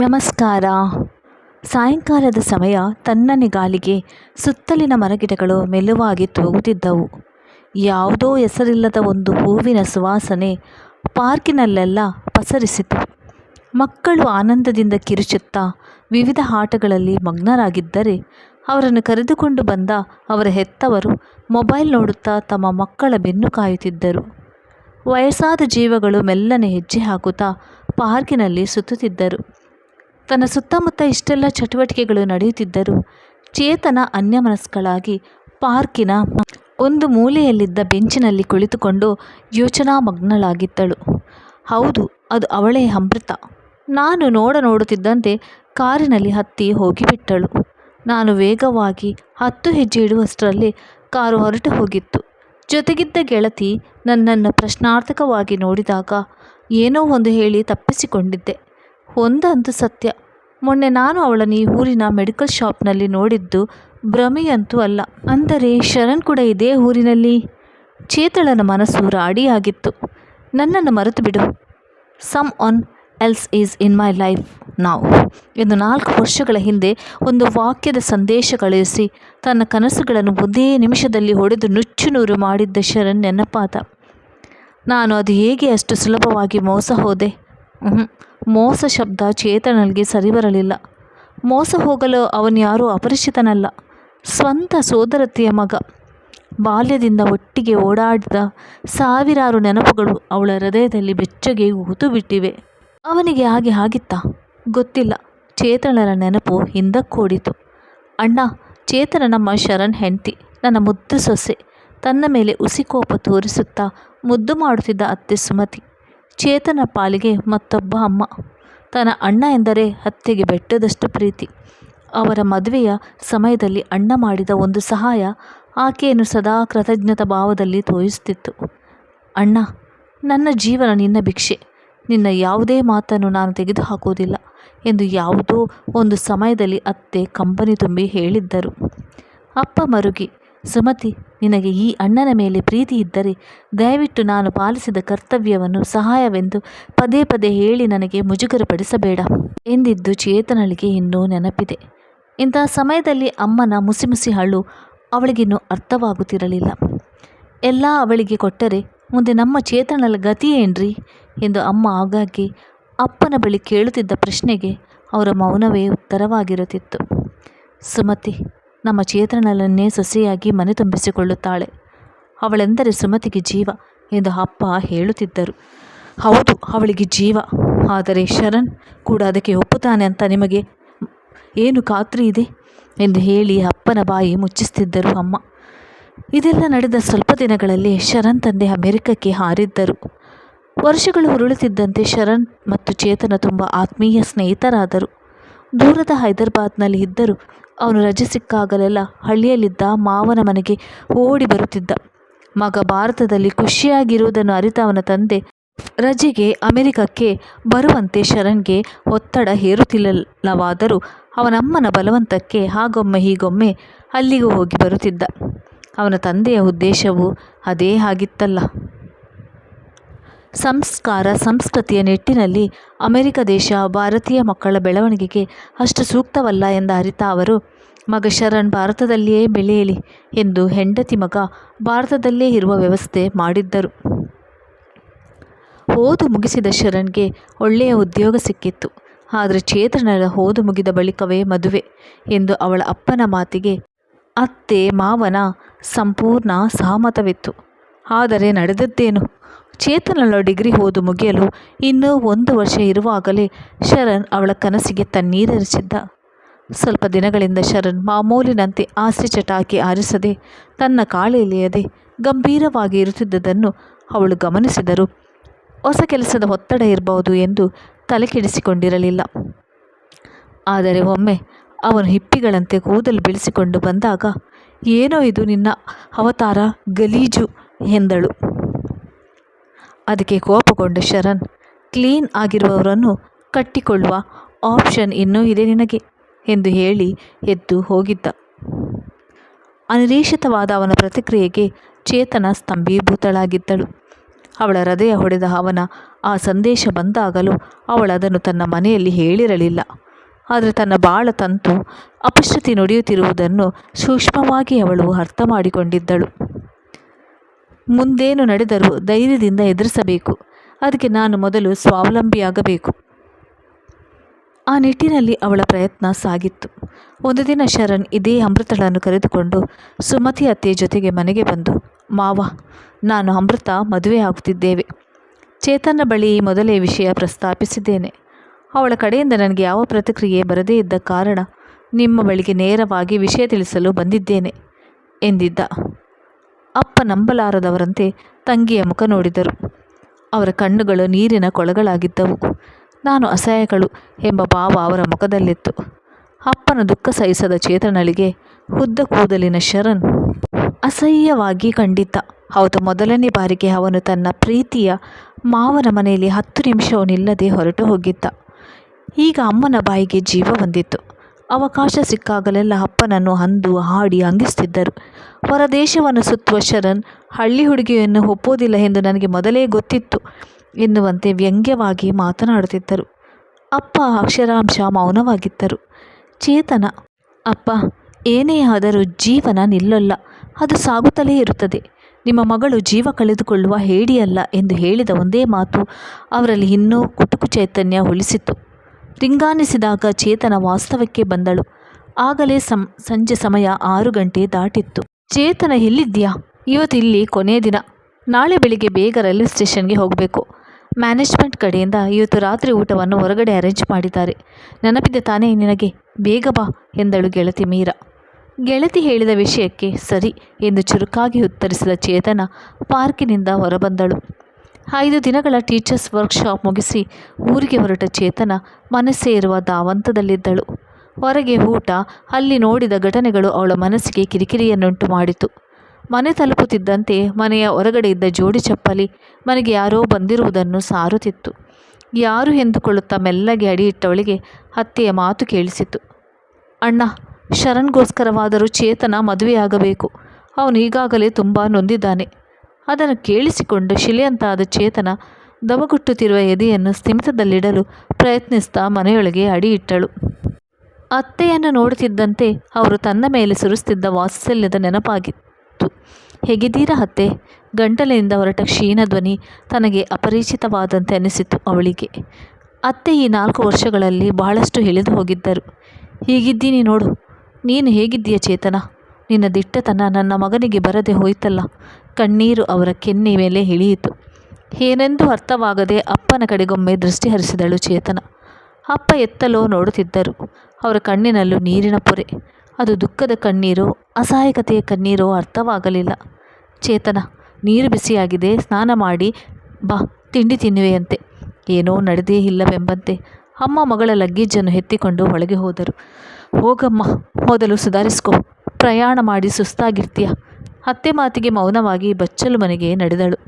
ನಮಸ್ಕಾರ. ಸಾಯಂಕಾಲದ ಸಮಯ ತನ್ನನೆ ಗಾಳಿಗೆ ಸುತ್ತಲಿನ ಮರಗಿಡಗಳು ಮೆಲುವಾಗಿ ತೂಗುತ್ತಿದ್ದವು. ಯಾವುದೋ ಹೆಸರಿಲ್ಲದ ಒಂದು ಹೂವಿನ ಸುವಾಸನೆ ಪಾರ್ಕಿನಲ್ಲೆಲ್ಲ ಪಸರಿಸಿತು. ಮಕ್ಕಳು ಆನಂದದಿಂದ ಕಿರುಚುತ್ತಾ ವಿವಿಧ ಆಟಗಳಲ್ಲಿ ಮಗ್ನರಾಗಿದ್ದರೆ ಅವರನ್ನು ಕರೆದುಕೊಂಡು ಬಂದ ಅವರ ಹೆತ್ತವರು ಮೊಬೈಲ್ ನೋಡುತ್ತಾ ತಮ್ಮ ಮಕ್ಕಳ ಬೆನ್ನು ಕಾಯುತ್ತಿದ್ದರು. ವಯಸ್ಸಾದ ಜೀವಗಳು ಮೆಲ್ಲನೆ ಹೆಜ್ಜೆ ಹಾಕುತ್ತಾ ಪಾರ್ಕಿನಲ್ಲಿ ಸುತ್ತುತ್ತಿದ್ದರು. ತನ್ನ ಸುತ್ತಮುತ್ತ ಇಷ್ಟೆಲ್ಲ ಚಟುವಟಿಕೆಗಳು ನಡೆಯುತ್ತಿದ್ದರೂ ಚೇತನ ಅನ್ಯಮನಸ್ಕಳಾಗಿ ಪಾರ್ಕಿನ ಒಂದು ಮೂಲೆಯಲ್ಲಿದ್ದ ಬೆಂಚಿನಲ್ಲಿ ಕುಳಿತುಕೊಂಡು ಯೋಚನಾ ಮಗ್ನಳಾಗಿದ್ದಳು ಹೌದು, ಅದು ಅವಳೇ ಅಮೃತ. ನಾನು ನೋಡ ನೋಡುತ್ತಿದ್ದಂತೆ ಕಾರಿನಲ್ಲಿ ಹತ್ತಿ ಹೋಗಿಬಿಟ್ಟಳು. ನಾನು ವೇಗವಾಗಿ ಹತ್ತು ಹೆಜ್ಜೆ ಇಡುವಷ್ಟರಲ್ಲಿ ಕಾರು ಹೊರಟು ಹೋಗಿತ್ತು. ಜೊತೆಗಿದ್ದ ಗೆಳತಿ ನನ್ನನ್ನು ಪ್ರಶ್ನಾರ್ಥಕವಾಗಿ ನೋಡಿದಾಗ ಏನೋ ಒಂದು ಹೇಳಿ ತಪ್ಪಿಸಿಕೊಂಡಿದ್ದೆ. ಒಂದಂತೂ ಸತ್ಯ. ಮೊನ್ನೆ ನಾನು ಅವಳನ್ನು ಈ ಊರಿನ ಮೆಡಿಕಲ್ ಶಾಪ್ನಲ್ಲಿ ನೋಡಿದ್ದು ಭ್ರಮೆಯಂತೂ ಅಲ್ಲ. ಅಂದರೆ ಶರಣ್ ಕೂಡ ಇದೇ ಊರಿನಲ್ಲಿ? ಚೇತಳನ ಮನಸ್ಸು ರಾಡಿಯಾಗಿತ್ತು. ನನ್ನನ್ನು ಮರೆತು ಬಿಡು. Someone else is in my life ನಾವು. ಎಂದು ನಾಲ್ಕು ವರ್ಷಗಳ ಹಿಂದೆ ಒಂದು ವಾಕ್ಯದ ಸಂದೇಶ ಕಳುಹಿಸಿ ತನ್ನ ಕನಸುಗಳನ್ನು ಒಂದೇ ನಿಮಿಷದಲ್ಲಿ ಹೊಡೆದು ನುಚ್ಚುನೂರು ಮಾಡಿದ್ದ ಶರಣ್ ನೆನಪಾದ. ನಾನು ಅದು ಹೇಗೆ ಅಷ್ಟು ಸುಲಭವಾಗಿ ಮೋಸ ಹೋದೆ. ಮೋಸ ಶಬ್ದ ಚೇತನನಿಗೆ ಸರಿ ಬರಲಿಲ್ಲ ಮೋಸ ಹೋಗಲು ಅವನ್ಯಾರೂ ಅಪರಿಚಿತನಲ್ಲ. ಸ್ವಂತ ಸೋದರತೆಯ ಮಗ. ಬಾಲ್ಯದಿಂದ ಒಟ್ಟಿಗೆ ಓಡಾಡಿದ ಸಾವಿರಾರು ನೆನಪುಗಳು ಅವಳ ಹೃದಯದಲ್ಲಿ ಬೆಚ್ಚಗೆ ಹೂತು ಬಿಟ್ಟಿವೆ ಅವನಿಗೆ ಹಾಗೆ ಆಗಿತ್ತಾ? ಗೊತ್ತಿಲ್ಲ. ಚೇತನನ ನೆನಪು ಹಿಂದಕ್ಕೋಡಿತು. ಅಣ್ಣ, ಚೇತನ ನಮ್ಮ ಶರಣ್ ಹೆಂಡತಿ, ನನ್ನ ಮುದ್ದು ಸೊಸೆ. ತನ್ನ ಮೇಲೆ ಉಸಿಕೋಪ ತೋರಿಸುತ್ತಾ ಮುದ್ದು ಮಾಡುತ್ತಿದ್ದ ಅತ್ತೆ ಸುಮತಿ. ಚೇತನ ಪಾಲಿಗೆ ಮತ್ತೊಬ್ಬ ಅಮ್ಮ. ತನ್ನ ಅಣ್ಣ ಎಂದರೆ ಅತ್ತೆಗೆ ಬೆಟ್ಟದಷ್ಟು ಪ್ರೀತಿ. ಅವರ ಮದುವೆಯ ಸಮಯದಲ್ಲಿ ಅಣ್ಣ ಮಾಡಿದ ಒಂದು ಸಹಾಯ ಆಕೆಯನ್ನು ಸದಾ ಕೃತಜ್ಞತಾ ಭಾವದಲ್ಲಿ ತೋರಿಸುತ್ತಿತ್ತು. ಅಣ್ಣ, ನನ್ನ ಜೀವನ ನಿನ್ನ ಭಿಕ್ಷೆ. ನಿನ್ನ ಯಾವುದೇ ಮಾತನ್ನು ನಾನು ತೆಗೆದುಹಾಕುವುದಿಲ್ಲ ಎಂದು ಯಾವುದೋ ಒಂದು ಸಮಯದಲ್ಲಿ ಅತ್ತೆ ಕಂಬನಿ ತುಂಬಿ ಹೇಳಿದ್ದರು. ಅಪ್ಪ ಮರುಗಿ ಸುಮತಿ, ನಿನಗೆ ಈ ಅಣ್ಣನ ಮೇಲೆ ಪ್ರೀತಿ ಇದ್ದರೆ ದಯವಿಟ್ಟು ನಾನು ಪಾಲಿಸಿದ ಕರ್ತವ್ಯವನ್ನು, ಸಹಾಯವೆಂದು ಪದೇ ಪದೇ ಹೇಳಿ ನನಗೆ ಮುಜುಗರಪಡಿಸಬೇಡ ಎಂದಿದ್ದು ಚೇತನಳಿಗೆ ಇನ್ನೂ ನೆನಪಿದೆ. ಇಂತಹ ಸಮಯದಲ್ಲಿ ಅಮ್ಮನ ಮುಸಿಮುಸಿ ಹಳ್ಳು ಅವಳಿಗಿನ್ನೂ ಅರ್ಥವಾಗುತ್ತಿರಲಿಲ್ಲ. ಎಲ್ಲ ಅವಳಿಗೆ ಕೊಟ್ಟರೆ ಮುಂದೆ ನಮ್ಮ ಚೇತನಳ ಗತಿ ಏನ್ರಿ? ಎಂದು ಅಮ್ಮ ಆಗಾಗ್ಗೆ ಅಪ್ಪನ ಬಳಿ ಕೇಳುತ್ತಿದ್ದ ಪ್ರಶ್ನೆಗೆ ಅವರ ಮೌನವೇ ಉತ್ತರವಾಗಿರುತ್ತಿತ್ತು. ಸುಮತಿ ನಮ್ಮ ಚೇತನಲನ್ನೇ ಸೊಸೆಯಾಗಿ ಮನೆ ತುಂಬಿಸಿಕೊಳ್ಳುತ್ತಾಳೆ. ಅವಳೆಂದರೆ ಸುಮತಿಗೆ ಜೀವ ಎಂದು ಅಪ್ಪ ಹೇಳುತ್ತಿದ್ದರು. ಹೌದು, ಅವಳಿಗೆ ಜೀವ. ಆದರೆ ಶರಣ್ ಕೂಡ ಅದಕ್ಕೆ ಒಪ್ಪುತ್ತಾನೆ ಅಂತ ನಿಮಗೆ ಏನು ಖಾತ್ರಿ ಇದೆ? ಎಂದು ಹೇಳಿ ಅಪ್ಪನ ಬಾಯಿ ಮುಚ್ಚಿಸ್ತಿದ್ದರು ಅಮ್ಮ. ಇದೆಲ್ಲ ನಡೆದ ಸ್ವಲ್ಪ ದಿನಗಳಲ್ಲಿ ಶರಣ್ ತಂದೆ ಅಮೆರಿಕಕ್ಕೆ ಹಾರಿದ್ದರು. ವರ್ಷಗಳು ಉರುಳುತ್ತಿದ್ದಂತೆ ಶರಣ್ ಮತ್ತು ಚೇತನ ತುಂಬ ಆತ್ಮೀಯ ಸ್ನೇಹಿತರಾದರು. ದೂರದ ಹೈದರಾಬಾದ್ನಲ್ಲಿ ಇದ್ದರು. ಅವನು ರಜೆ ಸಿಕ್ಕಾಗಲೆಲ್ಲ ಹಳ್ಳಿಯಲ್ಲಿದ್ದ ಮಾವನ ಮನೆಗೆ ಓಡಿ ಬರುತ್ತಿದ್ದ. ಮಗ ಭಾರತದಲ್ಲಿ ಖುಷಿಯಾಗಿರುವುದನ್ನು ಅರಿತ ಅವನ ತಂದೆ ರಜೆಗೆ ಅಮೆರಿಕಕ್ಕೆ ಬರುವಂತೆ ಶರಣ್ಗೆ ಒತ್ತಡ ಹೇರುತ್ತಿಲ್ಲವಾದರೂ ಅವನಮ್ಮನ ಬಲವಂತಕ್ಕೆ ಹಾಗೊಮ್ಮೆ ಹೀಗೊಮ್ಮೆ ಅಲ್ಲಿಗೂ ಹೋಗಿ ಬರುತ್ತಿದ್ದ. ಅವನ ತಂದೆಯ ಉದ್ದೇಶವು ಅದೇ ಆಗಿತ್ತಲ್ಲ. ಸಂಸ್ಕಾರ, ಸಂಸ್ಕೃತಿಯ ನಿಟ್ಟಿನಲ್ಲಿ ಅಮೆರಿಕ ದೇಶ ಭಾರತೀಯ ಮಕ್ಕಳ ಬೆಳವಣಿಗೆಗೆ ಅಷ್ಟು ಸೂಕ್ತವಲ್ಲ ಎಂದ ಅರಿತ ಅವರು, ಮಗ ಶರಣ್ ಭಾರತದಲ್ಲಿಯೇ ಬೆಳೆಯಲಿ ಎಂದು ಹೆಂಡತಿ ಮಗ ಭಾರತದಲ್ಲೇ ಇರುವ ವ್ಯವಸ್ಥೆ ಮಾಡಿದ್ದರು. ಓದು ಮುಗಿಸಿದ ಶರಣ್ಗೆ ಒಳ್ಳೆಯ ಉದ್ಯೋಗ ಸಿಕ್ಕಿತ್ತು. ಆದರೆ ಚೇತನರ ಓದು ಮುಗಿದ ಬಳಿಕವೇ ಮದುವೆ ಎಂದು ಅವಳ ಅಪ್ಪನ ಮಾತಿಗೆ ಅತ್ತೆ ಮಾವನ ಸಂಪೂರ್ಣ ಸಹಮತವಿತ್ತು. ಆದರೆ ನಡೆದದ್ದೇನು? ಚೇತನಳ ಡಿಗ್ರಿ ಓದು ಮುಗಿಯಲು ಇನ್ನೂ ಒಂದು ವರ್ಷ ಇರುವಾಗಲೇ ಶರಣ್ ಅವಳ ಕನಸಿಗೆ ತಣ್ಣೀರೆರಚಿದ್ದ ಸ್ವಲ್ಪ ದಿನಗಳಿಂದ ಶರಣ್ ಮಾಮೂಲಿನಂತೆ ಆಸೆ ಚಟಾಕಿ ಆರಿಸದೆ ತನ್ನ ಕಾಳೆಳೆಯದೆ ಗಂಭೀರವಾಗಿ ಇರುತ್ತಿದ್ದುದನ್ನು ಅವಳು ಗಮನಿಸಿದರು ಹೊಸ ಕೆಲಸದ ಒತ್ತಡ ಇರಬಹುದು ಎಂದು ತಲೆಕೆಡಿಸಿಕೊಂಡಿರಲಿಲ್ಲ. ಆದರೆ ಒಮ್ಮೆ ಅವನು ಹಿಪ್ಪಿಗಳಂತೆ ಕೂದಲು ಬೆಳೆಸಿಕೊಂಡು ಬಂದಾಗ, ಏನೋ ಇದು ನಿನ್ನ ಅವತಾರ ಗಲೀಜು ಎಂದಳು. ಅದಕ್ಕೆ ಕೋಪಗೊಂಡ ಶರಣ್, ಕ್ಲೀನ್ ಆಗಿರುವವರನ್ನು ಕಟ್ಟಿಕೊಳ್ಳುವ ಆಪ್ಷನ್ ಇನ್ನೂ ಇದೆ ನಿನಗೆ ಎಂದು ಹೇಳಿ ಎದ್ದು ಹೋಗಿದ್ದ. ಅನಿರೀಕ್ಷಿತವಾದ ಅವನ ಪ್ರತಿಕ್ರಿಯೆಗೆ ಚೇತನ ಸ್ತಂಭೀಭೂತಳಾಗಿದ್ದಳು. ಅವಳ ಹೃದಯ ಹೊಡೆದ ಅವನ ಆ ಸಂದೇಶ ಬಂದಾಗಲೂ ಅವಳು ಅದನ್ನು ತನ್ನ ಮನೆಯಲ್ಲಿ ಹೇಳಿರಲಿಲ್ಲ. ಆದರೆ ತನ್ನ ಬಾಳ ತಂತು ಅಪಶ್ರುತಿ ನುಡಿಯುತ್ತಿರುವುದನ್ನು ಸೂಕ್ಷ್ಮವಾಗಿ ಅವಳು ಅರ್ಥ ಮಾಡಿಕೊಂಡಿದ್ದಳು. ಮುಂದೇನು ನಡೆದರೂ ಧೈರ್ಯದಿಂದ ಎದುರಿಸಬೇಕು. ಅದಕ್ಕೆ ನಾನು ಮೊದಲು ಸ್ವಾವಲಂಬಿಯಾಗಬೇಕು. ಆ ನಿಟ್ಟಿನಲ್ಲಿ ಅವಳ ಪ್ರಯತ್ನ ಸಾಗಿತ್ತು. ಒಂದು ದಿನ ಶರಣ್ ಇದೇ ಅಮೃತಳನ್ನು ಕರೆದುಕೊಂಡು ಸುಮತಿ ಅತ್ತೆಯ ಜೊತೆಗೆ ಮನೆಗೆ ಬಂದು, ಮಾವ, ನಾನು ಅಮೃತ ಮದುವೆ ಆಗುತ್ತಿದ್ದೇವೆ. ಚೇತನ ಬಳಿ ಮೊದಲೇ ವಿಷಯ ಪ್ರಸ್ತಾಪಿಸಿದ್ದೇನೆ. ಅವಳ ಕಡೆಯಿಂದ ನನಗೆ ಯಾವ ಪ್ರತಿಕ್ರಿಯೆ ಬರದೇ ಇದ್ದ ಕಾರಣ ನಿಮ್ಮ ಬಳಿಗೆ ನೇರವಾಗಿ ವಿಷಯ ತಿಳಿಸಲು ಬಂದಿದ್ದೇನೆ ಎಂದಿದ್ದ. ಅಪ್ಪ ನಂಬಲಾರದವರಂತೆ ತಂಗಿಯ ಮುಖ ನೋಡಿದರು. ಅವರ ಕಣ್ಣುಗಳು ನೀರಿನ ಕೊಳಗಳಾಗಿದ್ದವು. ನಾನು ಅಸಹ್ಯಗಳು ಎಂಬ ಭಾವ ಅವರ ಮುಖದಲ್ಲಿತ್ತು. ಅಪ್ಪನ ದುಃಖ ಸಹಿಸದ ಚೇತನಳಿಗೆ ಉದ್ದ ಕೂದಲಿನ ಶರಣ್ ಅಸಹ್ಯವಾಗಿ ಕಂಡಿದ್ದ. ಹೌದು, ಮೊದಲನೇ ಬಾರಿಗೆ ಅವನು ತನ್ನ ಪ್ರೀತಿಯ ಮಾವನ ಮನೆಯಲ್ಲಿ ಹತ್ತು ನಿಮಿಷವೂ ನಿಲ್ಲದೆ ಹೊರಟು ಹೋಗಿದ್ದ. ಈಗ ಅಮ್ಮನ ಬಾಯಿಗೆ ಜೀವ ಬಂದಿತ್ತು. ಅವಕಾಶ ಸಿಕ್ಕಾಗಲೆಲ್ಲ ಅಪ್ಪನನ್ನು ಅಂದು ಹಾಡಿ ಅಂಗಿಸ್ತಿದ್ದರು. ಹೊರದೇಶವನ್ನು ಸುತ್ತುವ ಶರಣ್ ಹಳ್ಳಿ ಹುಡುಗಿಯನ್ನು ಒಪ್ಪೋದಿಲ್ಲ ಎಂದು ನನಗೆ ಮೊದಲೇ ಗೊತ್ತಿತ್ತು ಎನ್ನುವಂತೆ ವ್ಯಂಗ್ಯವಾಗಿ ಮಾತನಾಡುತ್ತಿದ್ದರು. ಅಪ್ಪ ಅಕ್ಷರಾಂಶ ಮೌನವಾಗಿದ್ದರು. ಚೇತನ, ಅಪ್ಪ, ಏನೇ ಆದರೂ ಜೀವನ ನಿಲ್ಲಲ್ಲ, ಅದು ಸಾಗುತ್ತಲೇ ಇರುತ್ತದೆ. ನಿಮ್ಮ ಮಗಳು ಜೀವ ಕಳೆದುಕೊಳ್ಳುವ ಹೇಡಿಯಲ್ಲ ಎಂದು ಹೇಳಿದ ಒಂದೇ ಮಾತು ಅವರಲ್ಲಿ ಇನ್ನೂ ಕುಟುಕು ಚೈತನ್ಯ ಉಳಿಸಿತು ರಿಂಗಾನಿಸಿದಾಗ ಚೇತನ ವಾಸ್ತವಕ್ಕೆ ಬಂದಳು. ಆಗಲೇ ಸಂ, ಸಂಜೆ ಸಮಯ ಆರು ಗಂಟೆ ದಾಟಿತ್ತು. ಚೇತನ ಎಲ್ಲಿದ್ಯಾ? ಇವತ್ತಿಲ್ಲಿ ಕೊನೆಯ ದಿನ. ನಾಳೆ ಬೆಳಿಗ್ಗೆ ಬೇಗ ರೈಲ್ವೆ ಸ್ಟೇಷನ್ಗೆ ಹೋಗಬೇಕು. ಮ್ಯಾನೇಜ್ಮೆಂಟ್ ಕಡೆಯಿಂದ ಇವತ್ತು ರಾತ್ರಿ ಊಟವನ್ನು ಹೊರಗಡೆ ಅರೇಂಜ್ ಮಾಡಿದ್ದಾರೆ. ನೆನಪಿದೆ ತಾನೇ ನಿನಗೆ? ಬೇಗ ಬಾ, ಎಂದಳು ಗೆಳತಿ ಮೀರಾ. ಗೆಳತಿ ಹೇಳಿದ ವಿಷಯಕ್ಕೆ ಸರಿ ಎಂದು ಚುರುಕಾಗಿ ಉತ್ತರಿಸಿದ ಚೇತನ ಪಾರ್ಕಿನಿಂದ ಹೊರಬಂದಳು. ಐದು ದಿನಗಳ ಟೀಚರ್ಸ್ ವರ್ಕ್ಶಾಪ್ ಮುಗಿಸಿ ಊರಿಗೆ ಹೊರಟ ಚೇತನ ಮನಸ್ಸೇ ಇರುವ ಧಾವಂತದಲ್ಲಿದ್ದಳು. ಹೊರಗೆ ಊಟ, ಅಲ್ಲಿ ನೋಡಿದ ಘಟನೆಗಳು ಅವಳ ಮನಸ್ಸಿಗೆ ಕಿರಿಕಿರಿಯನ್ನುಂಟು ಮಾಡಿತು. ಮನೆ ತಲುಪುತ್ತಿದ್ದಂತೆ ಮನೆಯ ಹೊರಗಡೆ ಇದ್ದ ಜೋಡಿ ಚಪ್ಪಲಿ ಮನೆಗೆ ಯಾರೋ ಬಂದಿರುವುದನ್ನು ಸಾರುತ್ತಿತ್ತು. ಯಾರು ಎಂದುಕೊಳ್ಳುತ್ತಾ ಮೆಲ್ಲಗೆ ಅಡಿಯಿಟ್ಟವಳಿಗೆ ಅತ್ತೆಯ ಮಾತು ಕೇಳಿಸಿತು. ಅಣ್ಣ ಶರಣ್ಗೋಸ್ಕರವಾದರೂ ಚೇತನ ಮದುವೆಯಾಗಬೇಕು. ಅವನು ಈಗಾಗಲೇ ತುಂಬ ನೊಂದಿದ್ದಾನೆ. ಅದನ್ನು ಕೇಳಿಸಿಕೊಂಡು ಶಿಲೆಯಂತಾದ ಚೇತನ ದಮಗುಟ್ಟುತ್ತಿರುವ ಎದೆಯನ್ನು ಸ್ಥಿಮಿತದಲ್ಲಿಡಲು ಪ್ರಯತ್ನಿಸ್ತಾ ಮನೆಯೊಳಗೆ ಅಡಿಯಿಟ್ಟಳು. ಅತ್ತೆಯನ್ನು ನೋಡುತ್ತಿದ್ದಂತೆ ಅವರು ತನ್ನ ಮೇಲೆ ಸುರಿಸ್ತಿದ್ದ ವಾತ್ಸಲ್ಯದ ನೆನಪಾಗಿತ್ತು. ಹೇಗಿದ್ದೀರಾ ಅತ್ತೆ? ಗಂಟಲಿನಿಂದ ಹೊರಟ ಕ್ಷೀಣ ಧ್ವನಿ ತನಗೆ ಅಪರಿಚಿತವಾದಂತೆ ಅನಿಸಿತು ಅವಳಿಗೆ. ಅತ್ತೆ ಈ ನಾಲ್ಕು ವರ್ಷಗಳಲ್ಲಿ ಬಹಳಷ್ಟು ಇಳಿದು ಹೋಗಿದ್ದರು. ಹೀಗಿದ್ದೀನಿ ನೋಡು. ನೀನು ಹೇಗಿದ್ದೀಯ ಚೇತನ? ನಿನ್ನ ದಿಟ್ಟತನ ನನ್ನ ಮಗನಿಗೆ ಬರದೆ ಹೋಯ್ತಲ್ಲ. ಕಣ್ಣೀರು ಅವರ ಕೆನ್ನೆ ಮೇಲೆ ಇಳಿಯಿತು. ಏನೆಂದು ಅರ್ಥವಾಗದೆ ಅಪ್ಪನ ಕಡೆಗೊಮ್ಮೆ ದೃಷ್ಟಿ ಹರಿಸಿದಳು ಚೇತನ. ಅಪ್ಪ ಎತ್ತಲೋ ನೋಡುತ್ತಿದ್ದರು. ಅವರ ಕಣ್ಣಿನಲ್ಲೂ ನೀರಿನ ಪೊರೆ. ಅದು ದುಃಖದ ಕಣ್ಣೀರೋ, ಅಸಹಾಯಕತೆಯ ಕಣ್ಣೀರೋ ಅರ್ಥವಾಗಲಿಲ್ಲ. ಚೇತನ, ನೀರು ಬಿಸಿಯಾಗಿದೆ, ಸ್ನಾನ ಮಾಡಿ, ಬಾ, ತಿಂಡಿ ತಿನ್ನುವೆಯಂತೆ. ಏನೋ ನಡೆದೇ ಇಲ್ಲವೆಂಬಂತೆ. ಅಮ್ಮ ಮಗಳ ಲಗ್ಗೇಜನ್ನು ಎತ್ತಿಕೊಂಡು ಒಳಗೆ ಹೋದರು. ಹೋಗಮ್ಮ, ಮೊದಲು ಸುಧಾರಿಸ್ಕೋ. ಪ್ರಯಾಣ ಮಾಡಿ ಸುಸ್ತಾಗಿರ್ತೀಯ. ಅತ್ತೆ ಮಾತಿಗೆ ಮೌನವಾಗಿ ಬಚ್ಚಲು ಮನೆಗೆ ನಡೆದಳು.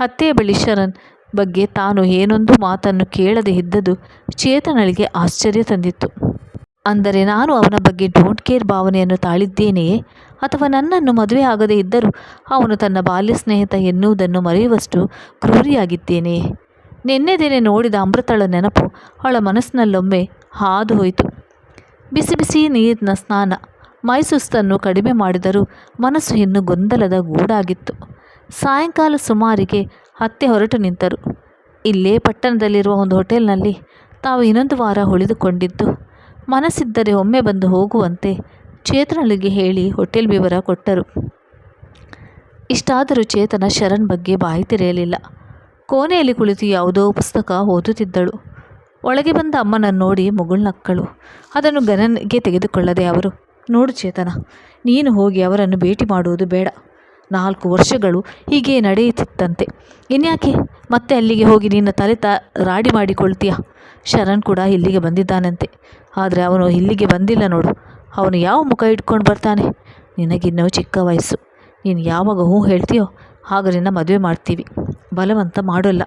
ಅತ್ತೆಯ ಬಳಿ ಶರಣ್ ಬಗ್ಗೆ ತಾನು ಏನೊಂದು ಮಾತನ್ನು ಕೇಳದೆ ಇದ್ದದು ಚೇತನಳಿಗೆ ಆಶ್ಚರ್ಯ ತಂದಿತ್ತು. ಅಂದರೆ ನಾನು ಅವನ ಬಗ್ಗೆ ಡೋಂಟ್ ಕೇರ್ ಭಾವನೆಯನ್ನು ತಾಳಿದ್ದೇನೆಯೇ? ಅಥವಾ ನನ್ನನ್ನು ಮದುವೆ ಆಗದೇ ಇದ್ದರೂ ಅವನು ತನ್ನ ಬಾಲ್ಯ ಸ್ನೇಹಿತ ಎನ್ನುವುದನ್ನು ಮರೆಯುವಷ್ಟು ಕ್ರೂರಿಯಾಗಿದ್ದೇನೆಯೇ? ನಿನ್ನೆ ದಿನ ನೋಡಿದ ಅಮೃತಳ ನೆನಪು ಅವಳ ಮನಸ್ಸಿನಲ್ಲೊಮ್ಮೆ ಹಾದು ಹೋಯಿತು. ಬಿಸಿ ಬಿಸಿ ನೀರಿನ ಸ್ನಾನ ಮೈ ಸುಸ್ತನ್ನು ಕಡಿಮೆ ಮಾಡಿದರೂ ಮನಸ್ಸು ಇನ್ನು ಗೊಂದಲದ ಗೂಡಾಗಿತ್ತು. ಸಾಯಂಕಾಲ ಸುಮಾರಿಗೆ ಅತ್ತೆ ಹೊರಟು ನಿಂತರು. ಇಲ್ಲೇ ಪಟ್ಟಣದಲ್ಲಿರುವ ಒಂದು ಹೋಟೆಲ್ನಲ್ಲಿ ತಾವು ಇನ್ನೊಂದು ವಾರ ಉಳಿದುಕೊಂಡಿದ್ದು, ಮನಸ್ಸಿದ್ದರೆ ಒಮ್ಮೆ ಬಂದು ಹೋಗುವಂತೆ ಚೇತನಳಿಗೆ ಹೇಳಿ ಹೋಟೆಲ್ ವಿವರ ಕೊಟ್ಟರು. ಇಷ್ಟಾದರೂ ಚೇತನ ಶರಣ್ ಬಗ್ಗೆ ಬಾಯಿ ತೆರೆಯಲಿಲ್ಲ. ಕೋಣೆಯಲ್ಲಿ ಕುಳಿತು ಯಾವುದೋ ಪುಸ್ತಕ ಓದುತ್ತಿದ್ದಳು. ಒಳಗೆ ಬಂದ ಅಮ್ಮನನ್ನು ನೋಡಿ ಮುಗುಳ್ನಕ್ಕಳು. ಅದನ್ನು ಗಣನೆಗೆ ತೆಗೆದುಕೊಳ್ಳದೆ ಅವರು ನೋಡು ಚೇತನ, ನೀನು ಹೋಗಿ ಅವರನ್ನು ಭೇಟಿ ಮಾಡುವುದು ಬೇಡ. ನಾಲ್ಕು ವರ್ಷಗಳು ಹೀಗೆ ನಡೆಯುತ್ತಿತ್ತಂತೆ. ಇನ್ಯಾಕೆ? ಮತ್ತೆ ಅಲ್ಲಿಗೆ ಹೋಗಿ ನಿನ್ನ ತಲೆ ತ, ರಾಡಿ ಮಾಡಿಕೊಳ್ತೀಯ? ಶರಣ್ ಕೂಡ ಇಲ್ಲಿಗೆ ಬಂದಿದ್ದಾನಂತೆ. ಆದರೆ ಅವನು ಇಲ್ಲಿಗೆ ಬಂದಿಲ್ಲ ನೋಡು. ಅವನು ಯಾವ ಮುಖ ಇಟ್ಕೊಂಡು ಬರ್ತಾನೆ? ನಿನಗಿನ್ನೂ ಚಿಕ್ಕ ವಯಸ್ಸು. ನೀನು ಯಾವಾಗ ಹ್ಞೂ ಹೇಳ್ತೀಯೋ ಆಗ ನಿನ್ನ ಮದುವೆ ಮಾಡ್ತೀವಿ. ಬಲವಂತ ಮಾಡೋಲ್ಲ.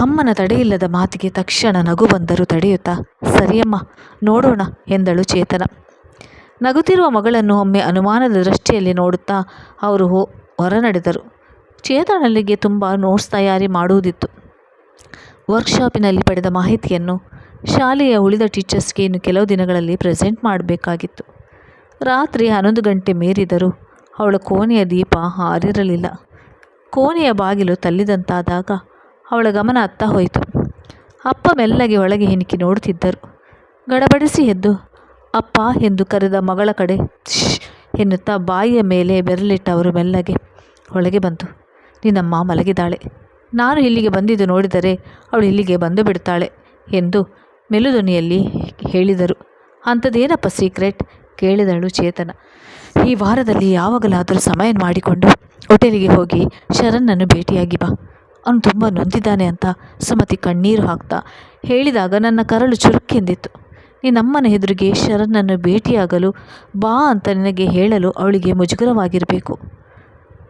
ಅಮ್ಮನ ತಡೆಯಿಲ್ಲದ ಮಾತಿಗೆ ತಕ್ಷಣ ನಗು ಬಂದರೂ ತಡೆಯುತ್ತಾ? ಸರಿಯಮ್ಮ, ನೋಡೋಣ ಎಂದಳು ಚೇತನ. ನಗುತ್ತಿರುವ ಮಗಳನ್ನು ಒಮ್ಮೆ ಅನುಮಾನದ ದೃಷ್ಟಿಯಲ್ಲಿ ನೋಡುತ್ತಾ ಅವರು ಹೊರ ನಡೆದರು ಚೇತನಲ್ಲಿಗೆ ತುಂಬ ನೋಟ್ಸ್ ತಯಾರಿ ಮಾಡುವುದಿತ್ತು. ವರ್ಕ್ಶಾಪಿನಲ್ಲಿ ಪಡೆದ ಮಾಹಿತಿಯನ್ನು ಶಾಲೆಯ ಉಳಿದ ಟೀಚರ್ಸ್ಗೆ ಇನ್ನು ಕೆಲವು ದಿನಗಳಲ್ಲಿ ಪ್ರೆಸೆಂಟ್ ಮಾಡಬೇಕಾಗಿತ್ತು. ರಾತ್ರಿ ಹನ್ನೊಂದು ಗಂಟೆ ಮೀರಿದರೂ ಅವಳ ಕೋಣೆಯ ದೀಪ ಹಾರಿರಲಿಲ್ಲ. ಕೋಣೆಯ ಬಾಗಿಲು ತಲ್ಲಿದಂತಾದಾಗ ಅವಳ ಗಮನ ಅತ್ತ ಹೋಯಿತು. ಅಪ್ಪ ಮೆಲ್ಲಗೆ ಒಳಗೆ ಹಿಣಿಕಿ ನೋಡುತ್ತಿದ್ದರು. ಗಡಬಡಿಸಿ ಎದ್ದು ಅಪ್ಪ ಎಂದು ಕರೆದ ಮಗಳ ಕಡೆ ಎನ್ನುತ್ತಾ ಬಾಯಿಯ ಮೇಲೆ ಬೆರಳಿಟ್ಟ ಅವರು ಮೆಲ್ಲಗೆ. ಒಳಗೆ ಬಂತು. ನಿನ್ನಮ್ಮ ಮಲಗಿದ್ದಾಳೆ. ನಾನು ಇಲ್ಲಿಗೆ ಬಂದಿದ್ದು ನೋಡಿದರೆ ಅವಳು ಇಲ್ಲಿಗೆ ಬಂದು ಬಿಡ್ತಾಳೆ ಎಂದು ಮೆಲುದೊನಿಯಲ್ಲಿ ಹೇಳಿದರು. ಅಂಥದ್ದೇನಪ್ಪ ಸೀಕ್ರೆಟ್? ಕೇಳಿದಳು ಚೇತನ. ಈ ವಾರದಲ್ಲಿ ಯಾವಾಗಲಾದರೂ ಸಮಯ ಮಾಡಿಕೊಂಡು ಹೋಟೆಲಿಗೆ ಹೋಗಿ ಶರಣ್ಣನ್ನು ಭೇಟಿಯಾಗಿ ಬಾ. ಅವನು ತುಂಬ ನೊಂದಿದ್ದಾನೆ ಅಂತ ಸುಮತಿ ಕಣ್ಣೀರು ಹಾಕ್ತಾ ಹೇಳಿದಾಗ ನನ್ನ ಕರಳು ಚುರುಕೆಂದಿತ್ತು. ನಿನ್ನಮ್ಮನ ಎದುರಿಗೆ ಶರಣ್ಣನ್ನು ಭೇಟಿಯಾಗಲು ಬಾ ಅಂತ ನಿನಗೆ ಹೇಳಲು ಅವಳಿಗೆ ಮುಜುಗರವಾಗಿರಬೇಕು.